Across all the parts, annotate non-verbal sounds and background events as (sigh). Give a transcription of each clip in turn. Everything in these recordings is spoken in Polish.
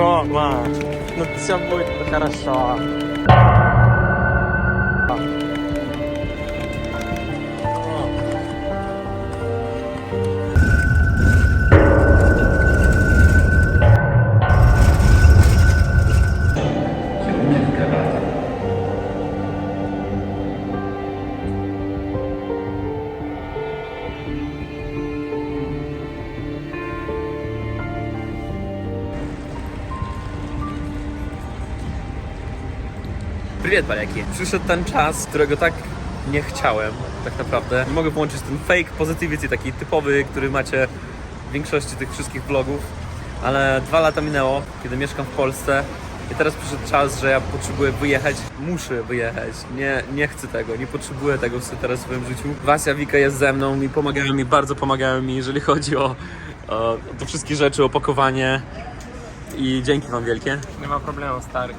Toma! Não precisa muito do cara chorar. Привет, Paliaki. Przyszedł ten czas, którego tak nie chciałem, tak naprawdę. Nie mogę połączyć ten fake positivity, taki typowy, który macie w większości tych wszystkich vlogów, ale dwa lata minęło, kiedy mieszkam w Polsce i teraz przyszedł czas, że ja potrzebuję wyjechać. Muszę wyjechać. Nie, nie chcę tego, nie potrzebuję tego w- teraz w swoim życiu. Wasia, Wika jest ze mną i pomagają mi, bardzo pomagają mi, jeżeli chodzi o, o te wszystkie rzeczy, opakowanie i dzięki Wam wielkie. Nie ma problemu, stary.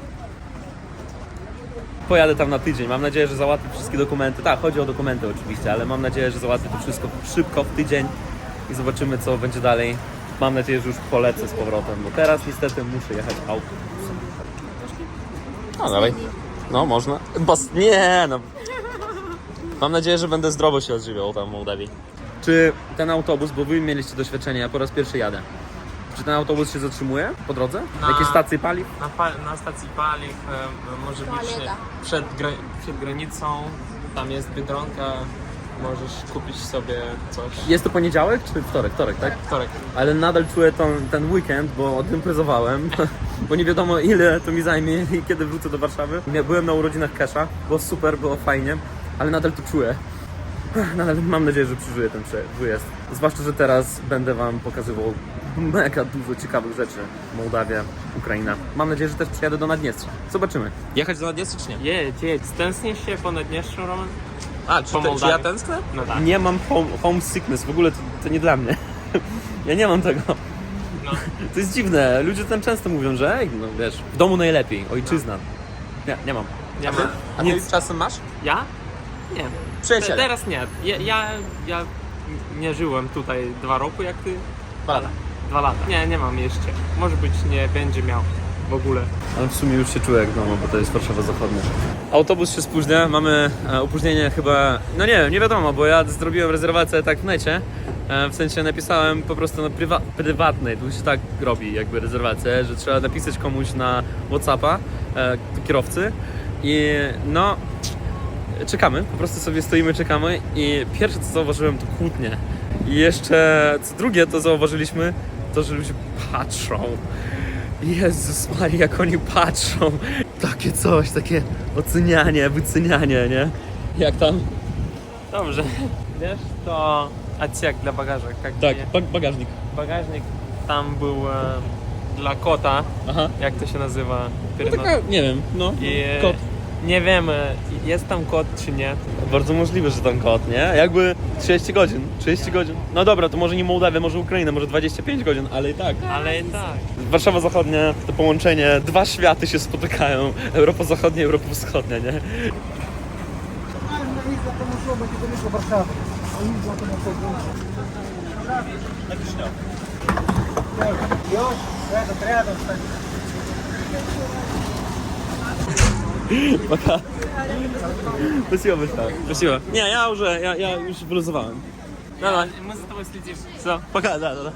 Pojadę tam na tydzień. Mam nadzieję, że załatwię wszystkie dokumenty. Tak, chodzi o dokumenty oczywiście, ale mam nadzieję, że załatwię to wszystko szybko w tydzień i zobaczymy, co będzie dalej. Mam nadzieję, że już polecę z powrotem, bo teraz niestety muszę jechać autobusem. No dalej. No, można. Bos... Nie, no. Mam nadzieję, że będę zdrowo się odżywiał tam w Mołdawii. Czy ten autobus, bo wy mieliście doświadczenie, ja po raz pierwszy jadę. Czy ten autobus się zatrzymuje po drodze? Na jakiej stacji paliw? Na, pa- na stacji paliw e, może być Toaleta. przed, gra- przed granicą, tam jest Biedronka, możesz kupić sobie coś. Jest to poniedziałek czy wtorek? Wtorek, tak? Wtorek. Ale nadal czuję tą, ten weekend, bo odimprezowałem, (laughs) bo nie wiadomo ile to mi zajmie i kiedy wrócę do Warszawy. Ja byłem na urodzinach Kesha, było super, było fajnie, ale nadal to czuję. Nadal mam nadzieję, że przeżyję ten prze- wyjazd. Zwłaszcza, że teraz będę Wam pokazywał mega dużo ciekawych rzeczy. Mołdawia, Ukraina. Mam nadzieję, że też przyjadę do Naddniestrza. Zobaczymy. Jechać do Naddniestrza czy nie? Jedź, jedź. Stęsknisz się po Naddniestrzu, Roman? A, czy, Po te, czy Mołdawii. ja tęsknę? No tak. Nie mam home, homesickness, w ogóle to, to nie dla mnie. (laughs) Ja nie mam tego. No. To jest dziwne. Ludzie tam często mówią, że ej, no wiesz, w domu najlepiej, ojczyzna. Nie, nie mam. Nie ma. A nic. czasem masz? Ja? Nie. Przyjaciele. Te- Teraz nie. Ja, ja, ja nie żyłem tutaj dwa roku jak ty. Pada. Dwa lata. Nie, nie mam jeszcze. Może być nie będzie miał w ogóle. Ale w sumie już się czuję jak domu, bo to jest Warszawa Zachodnia. Autobus się spóźnia, mamy e, opóźnienie chyba, no nie nie wiadomo, bo ja zrobiłem rezerwację tak w necie, e, w sensie napisałem po prostu na prywa prywatnej, tu się tak robi jakby rezerwację, że trzeba napisać komuś na Whatsappa, e, kierowcy i no czekamy, po prostu sobie stoimy, czekamy i pierwsze co zauważyłem to kłótnie. I jeszcze co drugie to zauważyliśmy, to że ludzie patrzą. Jezus Maria, jak oni patrzą. Takie coś, takie ocenianie, wycenianie, nie? Jak tam? Dobrze. Wiesz, to отсек dla bagaża. Jak Tak, nie- ba- bagażnik. Bagażnik tam był e, dla kota, Aha. jak to się nazywa? No taka, nie wiem, no, I, e, kot. Nie wiem, e, jest tam kot czy nie. Bardzo możliwe, że tam kot, nie? Jakby 30 godzin, 30 godzin. No dobra, to może nie Mołdawia, może Ukraina, może 25 godzin, ale i tak. Ale i tak. Warszawa Zachodnia, to połączenie, dwa światy się spotykają. Europa Zachodnia, Europa Wschodnia, nie? Пока. Спасибо большое. Спасибо. Не, я уже, я, я już wyluzowałem. Давай, мы за тобой следим. Все, пока, да, да, да.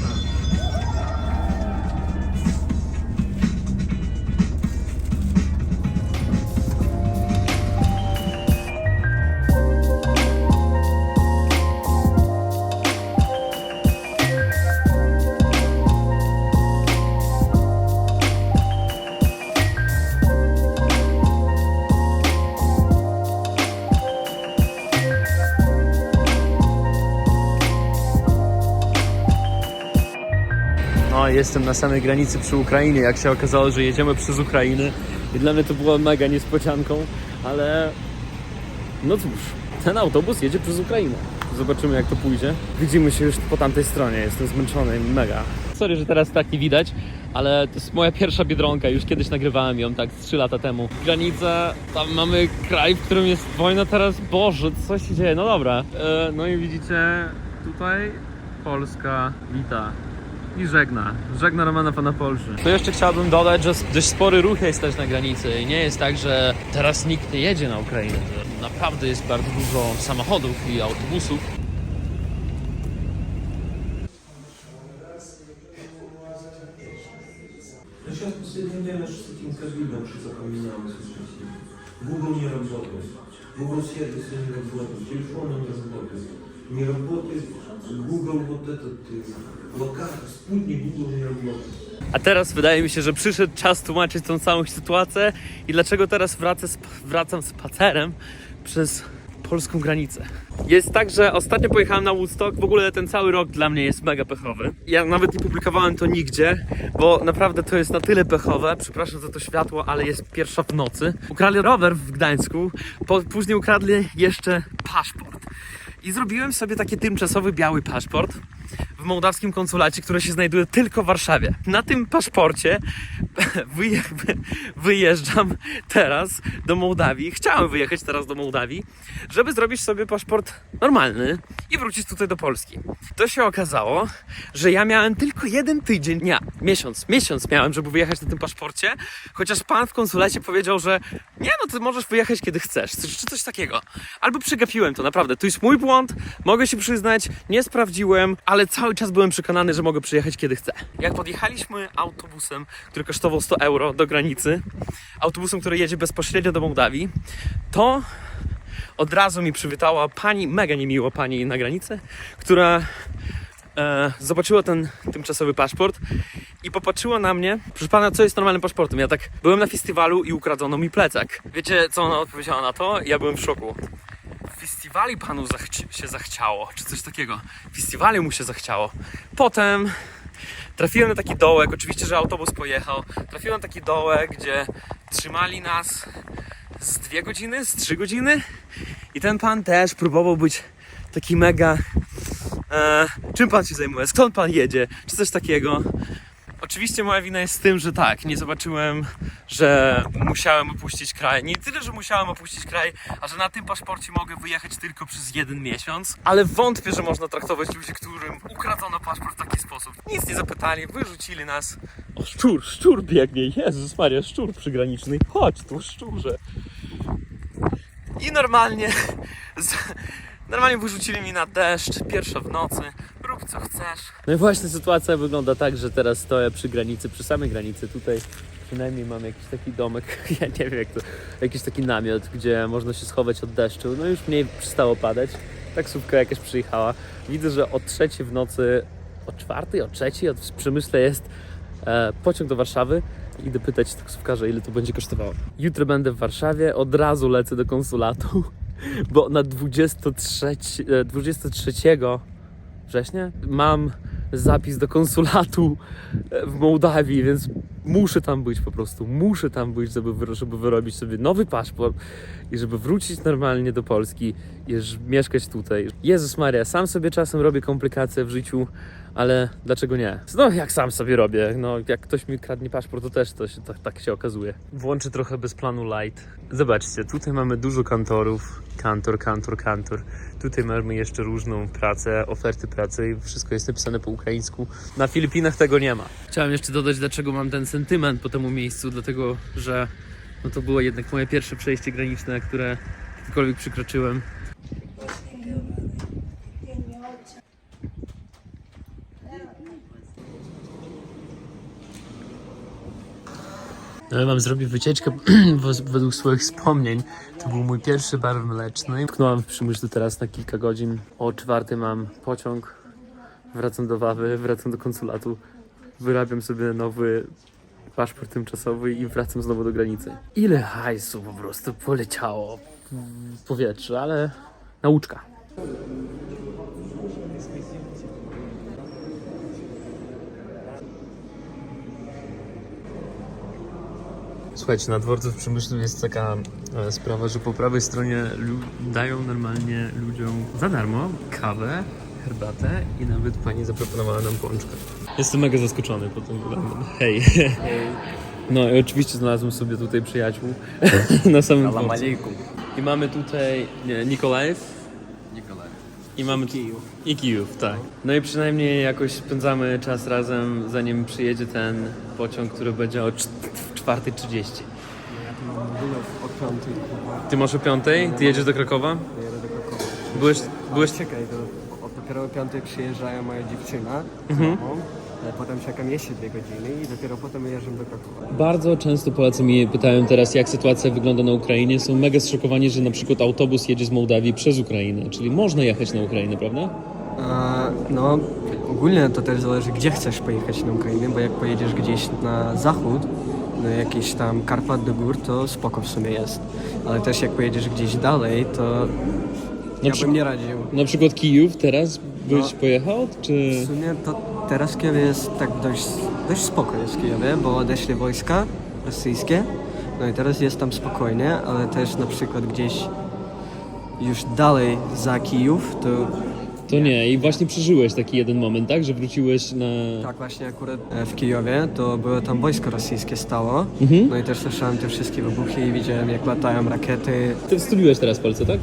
No, jestem na samej granicy przy Ukrainie. Jak się okazało, że jedziemy przez Ukrainę. I dla mnie to była mega niespodzianką, ale no cóż, ten autobus jedzie przez Ukrainę. Zobaczymy jak to pójdzie. Widzimy się już po tamtej stronie. Jestem zmęczony mega. Sorry, że teraz tak nie widać, ale to jest moja pierwsza Biedronka, już kiedyś nagrywałem ją tak z 3 lata temu. Granica, tam mamy kraj, w którym jest wojna teraz, Boże, co się dzieje? No dobra. E, no i widzicie, tutaj Polska wita i żegna. Żegna Romana Pana Polszy. To jeszcze chciałbym dodać, że dość spory ruch jest też na granicy i nie jest tak, że teraz nikt nie jedzie na Ukrainę. Że naprawdę jest bardzo dużo samochodów i autobusów. No сейчас в последнее время что с этим ковидом что-то поменялось очень сильно. Google не работает, Google сервисы не работают, телефоны не работают. Не работает Google вот этот э, локатор, спутник Google не работает. A teraz wydaje mi się, że przyszedł czas tłumaczyć tą całą sytuację i dlaczego teraz wracę, sp- wracam spacerem przez polską granicę. Jest tak, że ostatnio pojechałem na Woodstock, w ogóle ten cały rok dla mnie jest mega pechowy. Ja nawet nie publikowałem to nigdzie, bo naprawdę to jest na tyle pechowe, przepraszam za to światło, ale jest pierwsza w nocy. Ukradli rower w Gdańsku, po, później ukradli jeszcze paszport. I zrobiłem sobie taki tymczasowy biały paszport w mołdawskim konsulacie, który się znajduje tylko w Warszawie. Na tym paszporcie (laughs) wyje, (laughs) wyjeżdżam teraz do Mołdawii. Chciałem wyjechać teraz do Mołdawii, żeby zrobić sobie paszport normalny i wrócić tutaj do Polski. To się okazało, że ja miałem tylko jeden tydzień, nie, miesiąc, miesiąc miałem, żeby wyjechać na tym paszporcie, chociaż pan w konsulacie powiedział, że nie, no ty możesz wyjechać kiedy chcesz, czy coś takiego. Albo przegapiłem to, naprawdę. To jest mój błąd, mogę się przyznać, nie sprawdziłem, ale cały czas byłem przekonany, że mogę przyjechać kiedy chcę. Jak podjechaliśmy autobusem, który kosztował 100 euro do granicy, autobusem, który jedzie bezpośrednio do Mołdawii, to od razu mi przywitała pani, mega niemiło pani na granicy, która e, zobaczyła ten tymczasowy paszport i popatrzyła na mnie. Proszę pana, co jest normalnym paszportem? Ja tak byłem na festiwalu i ukradzono mi plecak. Wiecie, co ona odpowiedziała na to? Ja byłem w szoku. Festiwali panu zachci- się zachciało, czy coś takiego. Festiwali mu się zachciało. Potem trafiłem na taki dołek, oczywiście, że autobus pojechał. Trafiłem na taki dołek, gdzie trzymali nas z dwie godziny, z trzy godziny. I ten pan też próbował być taki mega. E, czym pan się zajmuje? Skąd pan jedzie? Czy coś takiego? Oczywiście moja wina jest z tym, że tak, nie zobaczyłem, że musiałem opuścić kraj. Nie tyle, że musiałem opuścić kraj, a że na tym paszporcie mogę wyjechać tylko przez jeden miesiąc. Ale wątpię, że można traktować ludzi, którym ukradzono paszport w taki sposób. Nic nie zapytali, wyrzucili nas. O, szczur, szczur biegnie. Jezus Maria, szczur przygraniczny. Chodź tu, szczurze. I normalnie, normalnie wyrzucili mi na deszcz, pierwsza w nocy, co chcesz. No i właśnie sytuacja wygląda tak, że teraz stoję przy granicy, przy samej granicy, tutaj przynajmniej mam jakiś taki domek, (laughs) ja nie wiem jak to, jakiś taki namiot, gdzie można się schować od deszczu, no już mniej przestało padać, taksówka jakaś przyjechała, widzę, że o trzeciej w nocy, o czwartej, o trzeciej, od Przemyśle jest e, pociąg do Warszawy. Idę pytać taksówkarza, ile to będzie kosztowało. Jutro będę w Warszawie, od razu lecę do konsulatu, (laughs) bo na 23, e, 23 września mam zapis do konsulatu e, w Mołdawii, więc muszę tam być po prostu. Muszę tam być, żeby, żeby wyrobić sobie nowy paszport i żeby wrócić normalnie do Polski i mieszkać tutaj. Jezus Maria, sam sobie czasem robię komplikacje w życiu, ale dlaczego nie? No jak sam sobie robię, no jak ktoś mi kradnie paszport, to też to się, tak, tak się okazuje. Włączę trochę bez planu light. Zobaczcie, tutaj mamy dużo kantorów, kantor, kantor, kantor. Tutaj mamy jeszcze różną pracę, oferty pracy i wszystko jest napisane po ukraińsku. Na Filipinach tego nie ma. Chciałem jeszcze dodać, dlaczego mam ten sentyment po temu miejscu, dlatego że no to było jednak moje pierwsze przejście graniczne, które kiedykolwiek przekroczyłem. No, mam zrobić wycieczkę (clears throat) według swoich wspomnień. To był mój pierwszy bar mleczny. Tknąłem w Przemyślu teraz na kilka godzin. O czwarty mam pociąg. Wracam do Wawy, wracam do konsulatu. Wyrabiam sobie nowy paszport tymczasowy i wracam znowu do granicy. Ile hajsu po prostu poleciało w powietrze, ale nauczka. Słuchajcie, na dworcu w Przemyślu jest taka e, sprawa, że po prawej stronie lu- dają normalnie ludziom za darmo kawę, herbatę i nawet pani zaproponowała nam pączkę. Jestem mega zaskoczony pod tym względem. Hej. No i oczywiście znalazłem sobie tutaj przyjaciół (laughs) na samym dworcu. I mamy tutaj nie, Nikolajew Nikolaj. i mamy Kijów. I Kijów, tak. No i przynajmniej jakoś spędzamy czas razem, zanim przyjedzie ten pociąg, który będzie o 4.30. Od piątej Ty masz o 5.00? Ty jedziesz do Krakowa? jadę do Krakowa. Byłeś, byłeś Czekaj, to od dopiero o piątej przyjeżdża moja dziewczyna z Mhm. mamą. Potem czekam jeszcze dwie godziny i dopiero potem jeżdżam do Krakowa. Bardzo często Polacy mnie pytają teraz, jak sytuacja wygląda na Ukrainie. Są mega zszokowani, że na przykład autobus jedzie z Mołdawii przez Ukrainę, czyli można jechać na Ukrainę, prawda? A, no, ogólnie to też zależy, gdzie chcesz pojechać na Ukrainę, bo jak pojedziesz gdzieś na zachód, jakieś tam Karpat do gór, to spoko w sumie jest. Ale też jak pojedziesz gdzieś dalej, to ja przy- bym nie radził. Na przykład Kijów teraz byś No. pojechał, czy... W sumie to teraz Kijów jest tak dość, dość spoko jest w Kijowie, bo odeszli wojska rosyjskie, no i teraz jest tam spokojnie, ale też na przykład gdzieś już dalej za Kijów, to To nie, i właśnie przeżyłeś taki jeden moment, tak? Że wróciłeś na... tak właśnie akurat e, w Kijowie, to było tam wojsko rosyjskie stało, Mhm. no i też słyszałem te wszystkie wybuchy i widziałem jak latają rakiety. Ty studiujesz teraz w Polsce, tak?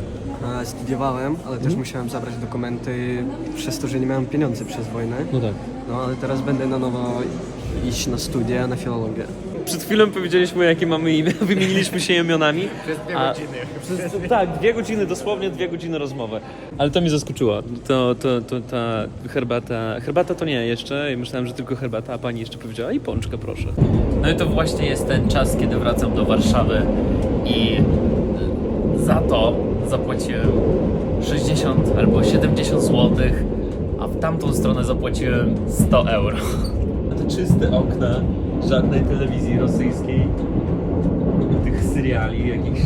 E, Studiowałem, ale też musiałem zabrać dokumenty przez to, że nie miałem pieniędzy przez wojnę. No tak. No ale teraz będę na nowo iść na studia, na filologię. Przed chwilą powiedzieliśmy, jakie mamy imię, (laughs) wymieniliśmy się imionami. Przez dwie godziny. Przez, tak, dwie godziny, dosłownie dwie godziny rozmowy. Ale to mnie zaskoczyło. To, to, to ta herbata, herbata to nie jeszcze, Ja myślałem, że tylko herbata, a pani jeszcze powiedziała i pączkę proszę. No i to właśnie jest ten czas, kiedy wracam do Warszawy i za to zapłaciłem 60 albo 70 zł, a w tamtą stronę zapłaciłem 100 euro. Te czyste okna, żadnej telewizji rosyjskiej, tych seriali jakichś.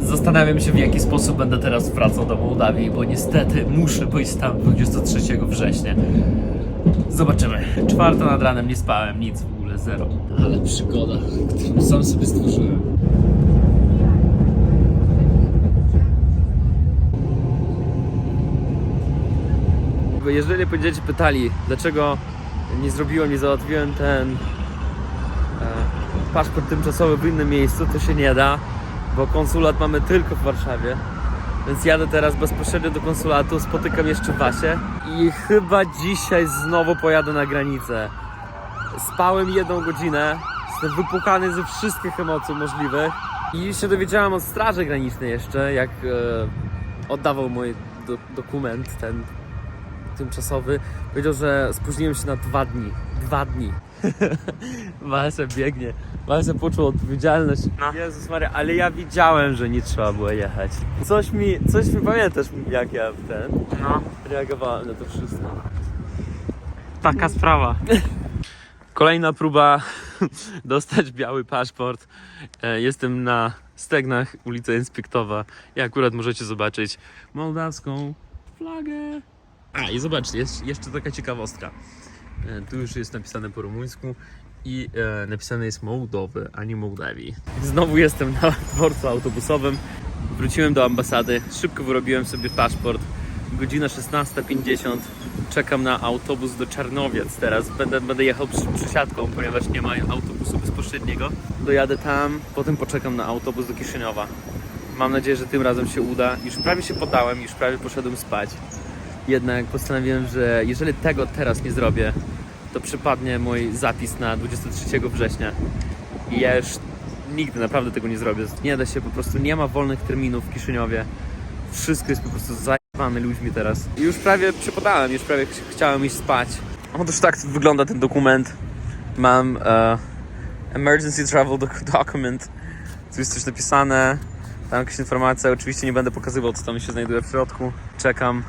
Zastanawiam się, w jaki sposób będę teraz wracał do Mołdawii, bo niestety muszę być tam 23 września. Zobaczymy. Czwarta nad ranem nie spałem, nic w ogóle, zero. Ale przygoda, którą sam sobie stworzyłem. Jeżeli będziecie pytali, dlaczego nie zrobiłem, nie załatwiłem ten paszport tymczasowy w innym miejscu, to się nie da, bo konsulat mamy tylko w Warszawie. Więc jadę teraz bezpośrednio do konsulatu, spotykam jeszcze Wasię i chyba dzisiaj znowu pojadę na granicę. Spałem jedną godzinę, jestem wypukany ze wszystkich emocji możliwych i się dowiedziałem od Straży Granicznej jeszcze, jak e, oddawał mój do, dokument, ten tymczasowy, powiedział, że spóźniłem się na dwa dni. Dwa dni. (laughs) Wasia biegnie. Wasia poczuł odpowiedzialność. Jezus Maria, ale ja widziałem, że nie trzeba było jechać. Coś mi, coś mi pamiętasz, jak ja w ten No, reagowałem na to wszystko. taka sprawa. (laughs) Kolejna próba (laughs) dostać biały paszport. E, Jestem na Stegnach, ulica Inspektowa. I akurat możecie zobaczyć mołdawską flagę. A i zobaczcie, jest jeszcze taka ciekawostka. E, Tu już jest napisane po rumuńsku i e, napisane jest Mołdowy, a nie Mołdawii. Znowu jestem na dworcu autobusowym. Wróciłem do ambasady, szybko wyrobiłem sobie paszport. Godzina 16.50. Czekam na autobus do Czarnowiec teraz. Będę, będę jechał przy, przysiadką, ponieważ nie ma autobusu bezpośredniego. Dojadę tam, potem poczekam na autobus do Kiszyniowa. Mam nadzieję, że tym razem się uda. Już prawie się podałem, już prawie poszedłem spać. Jednak postanowiłem, że jeżeli tego teraz nie zrobię, to przypadnie mój zapis na 23 września. I ja już nigdy naprawdę tego nie zrobię. Nie da się, po prostu nie ma wolnych terminów w Kiszyniowie. Wszystko jest po prostu zajebane ludźmi teraz. I już prawie przypadałem, już prawie ch- chciałem iść spać. Otóż tak wygląda ten dokument. Mam e, emergency travel doc- document. Tu jest coś napisane. Tam jakaś informacja. Oczywiście nie będę pokazywał, co tam się znajduje w środku. Czekam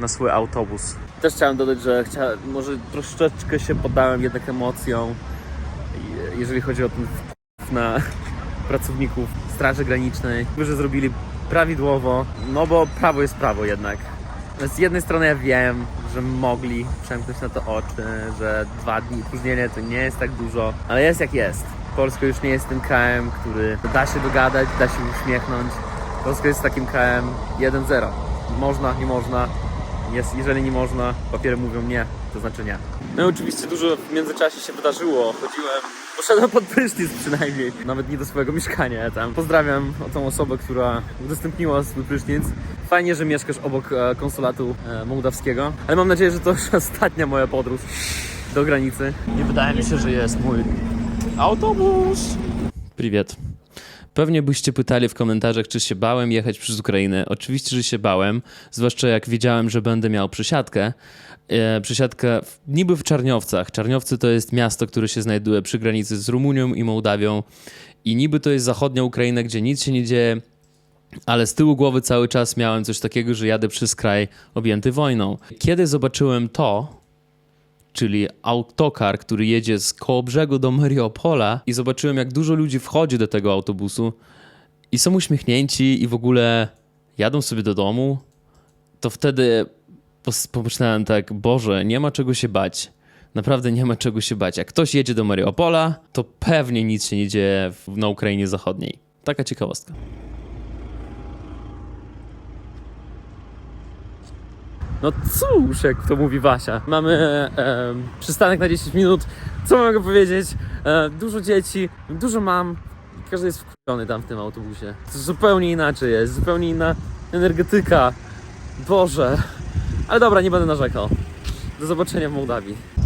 na swój autobus. Też chciałem dodać, że chciałem, może troszeczkę się poddałem jednak emocjom, je- jeżeli chodzi o ten wpływ na pracowników Straży Granicznej, że zrobili prawidłowo, no bo prawo jest prawo jednak. Z jednej strony ja wiem, że mogli przemknąć na to oczy, że dwa dni opóźnienia to nie jest tak dużo, ale jest jak jest. Polska już nie jest tym krajem, który da się dogadać, da się uśmiechnąć. Polska jest takim krajem 1-0. Można, nie można. Jest, jeżeli nie można, papiery mówią nie, to znaczy nie. No i oczywiście dużo w międzyczasie się wydarzyło. Chodziłem, poszedłem pod prysznic przynajmniej. Nawet nie do swojego mieszkania tam. Pozdrawiam tą osobę, która udostępniła swój prysznic. Fajnie, że mieszkasz obok e, konsulatu e, mołdawskiego. Ale mam nadzieję, że to już ostatnia (laughs) moja podróż do granicy. Nie wydaje mi się, że jest mój autobus. Привет. Pewnie byście pytali w komentarzach, czy się bałem jechać przez Ukrainę. Oczywiście, że się bałem, zwłaszcza jak wiedziałem, że będę miał przesiadkę. E, przesiadkę w, niby w Czarniowcach. Czarniowcy to jest miasto, które się znajduje przy granicy z Rumunią i Mołdawią. I niby to jest zachodnia Ukraina, gdzie nic się nie dzieje, ale z tyłu głowy cały czas miałem coś takiego, że jadę przez kraj objęty wojną. Kiedy zobaczyłem to, czyli autokar, który jedzie z koło brzegu do Mariupola i zobaczyłem, jak dużo ludzi wchodzi do tego autobusu i są uśmiechnięci i w ogóle jadą sobie do domu, to wtedy pomyślałem tak, Boże, nie ma czego się bać. Naprawdę nie ma czego się bać. Jak ktoś jedzie do Mariupola, to pewnie nic się nie dzieje na Ukrainie Zachodniej. Taka ciekawostka. No cóż, jak to mówi Wasia. Mamy e, przystanek na 10 minut. Co mogę powiedzieć? E, dużo dzieci, dużo mam. Każdy jest wkurzony tam w tym autobusie. To zupełnie inaczej jest, zupełnie inna energetyka. Boże. Ale dobra, nie będę narzekał. Do zobaczenia w Mołdawii.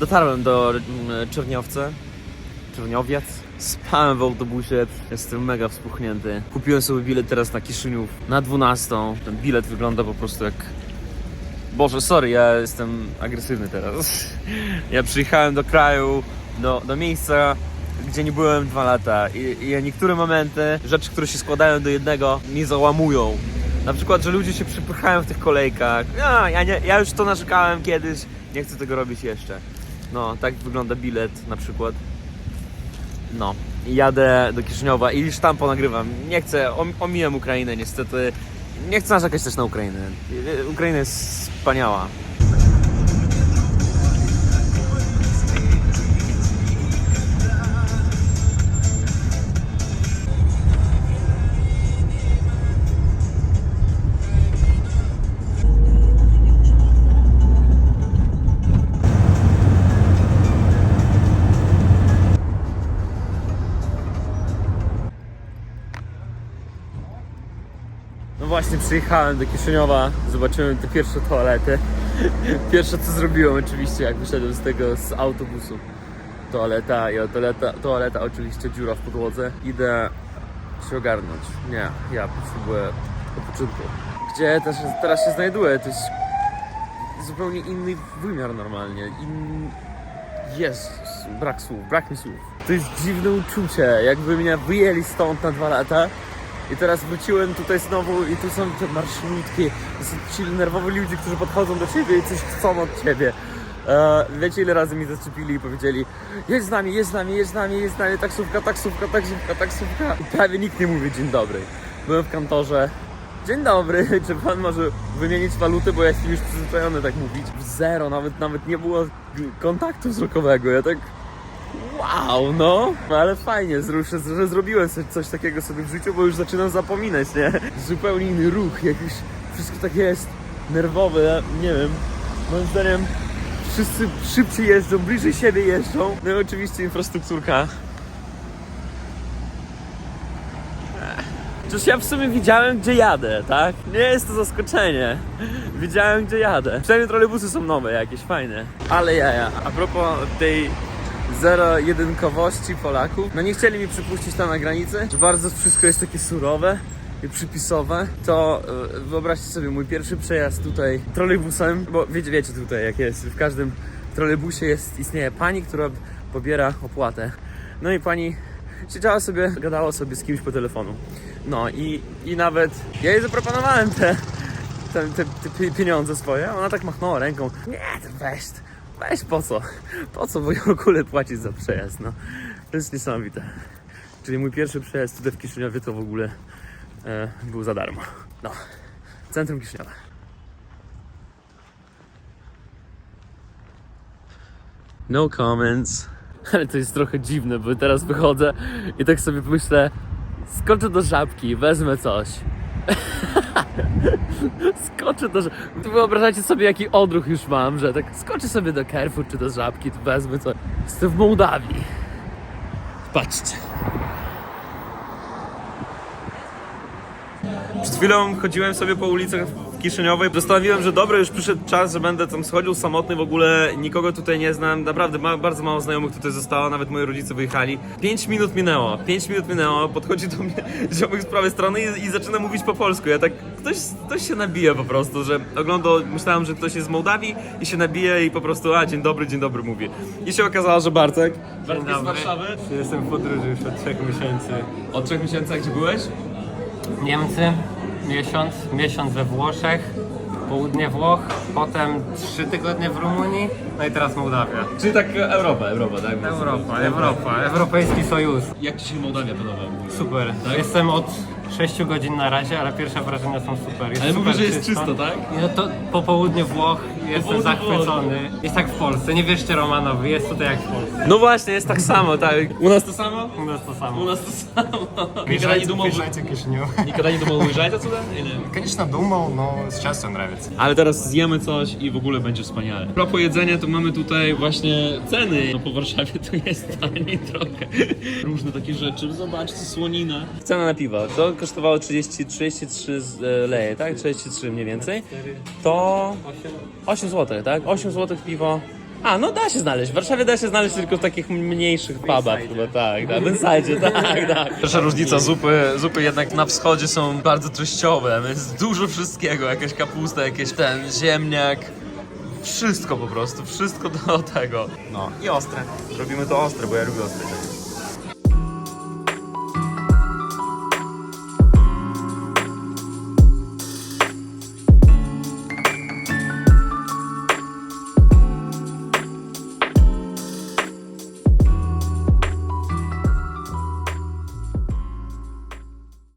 Dotarłem do mm, Czerniowca. Czerniowiec. Spałem w autobusie, jestem mega wspuchnięty. Kupiłem sobie bilet teraz na Kiszyniów na 12. Ten bilet wygląda po prostu jak... Boże, sorry, ja jestem agresywny teraz. (laughs) Ja przyjechałem do kraju, do, do miejsca, gdzie nie byłem dwa lata i, i niektóre momenty, rzeczy, które się składają do jednego, mnie załamują. Na przykład, że ludzie się przypychają w tych kolejkach. Ja, nie, ja już to narzekałem kiedyś, nie chcę tego robić jeszcze. No, tak wygląda bilet na przykład. No, jadę do Kiszyniowa i już tam ponagrywam. Nie chcę, om- omijam Ukrainę niestety. Nie chcę narzekać też na Ukrainę. Ukraina jest wspaniała. Przyjechałem do Kiszyniowa, zobaczyłem te pierwsze toalety. (laughs) Pierwsze co zrobiłem oczywiście jak wyszedłem z tego z autobusu. Toaleta i toaleta, toaleta oczywiście dziura w podłodze. Idę się ogarnąć. Nie, ja potrzebuję odpoczynku. Gdzie też teraz się znajduję, to jest zupełnie inny wymiar normalnie. In... Jezus, brak słów, brak mi słów. To jest dziwne uczucie, jakby mnie wyjęli stąd na dwa lata i teraz wróciłem tutaj znowu i tu są te marszrutki, to są ci nerwowi ludzie, którzy podchodzą do ciebie i coś chcą od ciebie. E, wiecie ile razy mi zaczepili i powiedzieli jedź z nami, jedź z nami, jedź z nami, jedź z nami, taksówka, taksówka, taksówka, taksówka. I prawie nikt nie mówi dzień dobry. Byłem w kantorze. Dzień dobry, (laughs) czy pan może wymienić walutę, bo ja jestem już przyzwyczajony tak mówić. Zero, nawet nawet nie było kontaktu wzrokowego. Ja tak Wow, no, No, ale fajnie, że zrobiłem coś takiego sobie w życiu, bo już zaczynam zapominać, nie? Zupełnie inny ruch, jak już wszystko tak jest nerwowe, nie wiem, moim zdaniem wszyscy szybciej jeżdżą, bliżej siebie jeżdżą. No i oczywiście infrastrukturka. Przecież ja w sumie widziałem, gdzie jadę, tak? Nie jest to zaskoczenie. Widziałem, gdzie jadę. Przynajmniej trolejbusy są nowe jakieś, fajne. Ale jaja, a propos tej zero-jedynkowości Polaków. No nie chcieli mi przypuścić tam na granicy, że bardzo wszystko jest takie surowe i przypisowe. To e, wyobraźcie sobie mój pierwszy przejazd tutaj trolejbusem, bo wiecie, wiecie tutaj jak jest. W każdym trolejbusie jest, istnieje pani, która pobiera opłatę. No i pani siedziała sobie, gadała sobie z kimś po telefonu. No i, i nawet ja jej zaproponowałem te, te, te, te pi- pieniądze swoje, ona tak machnęła ręką. Nie, weź, weź po co? Po co w ogóle płacić za przejazd, no. To jest niesamowite. Czyli mój pierwszy przejazd tutaj w Kiszyniowie to w ogóle e, był za darmo. No, centrum Kiszyniowa. No comments. (laughs) Ale to jest trochę dziwne, bo teraz wychodzę i tak sobie myślę, skoczę do żabki, wezmę coś. (laughs) skoczę do żabki. Wyobrażacie sobie, jaki odruch już mam, że tak skoczę sobie do Carrefour czy do żabki, to wezmę coś. Jestem w Mołdawii. Patrzcie. Przed chwilą chodziłem sobie po ulicach Kiszyniowej. Zastanowiłem, że dobra, już przyszedł czas, że będę tam schodził samotny, w ogóle nikogo tutaj nie znam. Naprawdę ma, bardzo mało znajomych tutaj zostało, nawet moi rodzice wyjechali. 5 minut minęło, 5 minut minęło, podchodzi do mnie (laughs) ziomek z prawej strony i, i zaczyna mówić po polsku. Ja tak, ktoś, ktoś się nabije po prostu, że oglądał, myślałem, że ktoś jest z Mołdawii i się nabije i po prostu, a dzień dobry, dzień dobry mówi. I się okazało, że Bartek, Bartek jest z Warszawy. Jestem w podróży już od trzech miesięcy. Od trzech miesięcy, gdzie byłeś? Niemcy, miesiąc, miesiąc we Włoszech, południe Włoch, potem trzy tygodnie w Rumunii, no i teraz Mołdawia. Czyli tak Europa, Europa, tak? Europa, Europa, Europejski Sojusz. Jak Ci się Mołdawia podoba? Super. Jestem od 6 godzin na razie, ale pierwsze wrażenia są super. Jest Ale super mówisz, że jest czysto, tak? No to po południu Włoch jestem południu zachwycony. Jest tak w Polsce, nie wierzcie Romanowi, jest tutaj jak w Polsce. No właśnie, jest tak samo, tak. U nas to samo? U nas to samo. U nas to samo. Никогда не думал, Приезжайте в Кишинев. никогда не думал уезжать отсюда? Или? Конечно, думал, но сейчас все нравится. Ale teraz zjemy coś i w ogóle będzie wspaniale. A propos jedzenia, to mamy tutaj właśnie ceny. No po Warszawie to jest taniej trochę. Różne takie rzeczy. Zobaczcie, słonina. Cena na piwo. To Kosztowało 30, 33 z- e, leje, tak? 33 mniej więcej. To 8 zł, tak? 8 zł piwo. A, no da się znaleźć. W Warszawie da się znaleźć tylko w takich mniejszych pubach chyba, tak, tak, w (laughs) tak, tak. Pierwsza różnica, zupy, zupy jednak na wschodzie są bardzo treściowe, jest dużo wszystkiego, jakaś kapusta, jakieś ten ziemniak, wszystko po prostu, wszystko do tego. No i ostre. Robimy to ostre, bo ja lubię ostre rzeczy.